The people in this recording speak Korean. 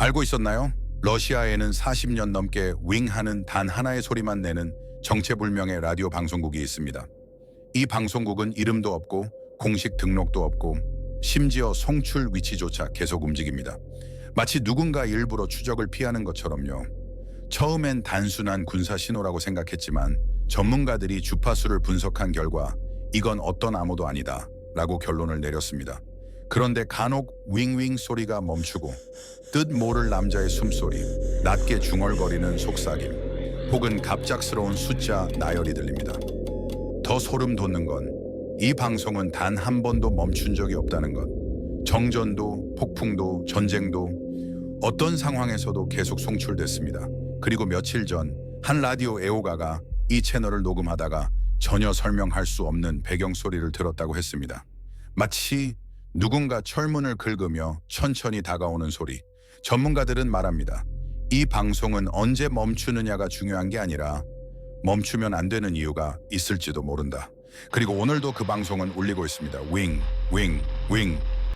알고 있었나요? 러시아에는 40년 넘게 윙하는 단 하나의 소리만 내는 정체불명의 라디오 방송국이 있습니다. 이 방송국은 이름도 없고 공식 등록도 없고 심지어 송출 위치조차 계속 움직입니다. 마치 누군가 일부러 추적을 피하는 것처럼요. 처음엔 단순한 군사 신호라고 생각했지만 전문가들이 주파수를 분석한 결과 이건 어떤 암호도 아니다 라고 결론을 내렸습니다. 그런데 간혹 윙윙 소리가 멈추고 뜻 모를 남자의 숨소리, 낮게 중얼거리는 속삭임, 혹은 갑작스러운 숫자 나열이 들립니다. 더 소름 돋는 건 이 방송은 단 한 번도 멈춘 적이 없다는 것. 정전도, 폭풍도, 전쟁도 어떤 상황에서도 계속 송출됐습니다. 그리고 며칠 전 한 라디오 애호가가 이 채널을 녹음하다가 전혀 설명할 수 없는 배경 소리를 들었다고 했습니다. 마치 누군가 철문을 긁으며 천천히 다가오는 소리. 전문가들은 말합니다. 이 방송은 언제 멈추느냐가 중요한 게 아니라 멈추면 안 되는 이유가 있을지도 모른다. 그리고 오늘도 그 방송은 울리고 있습니다. 윙, 윙, 윙.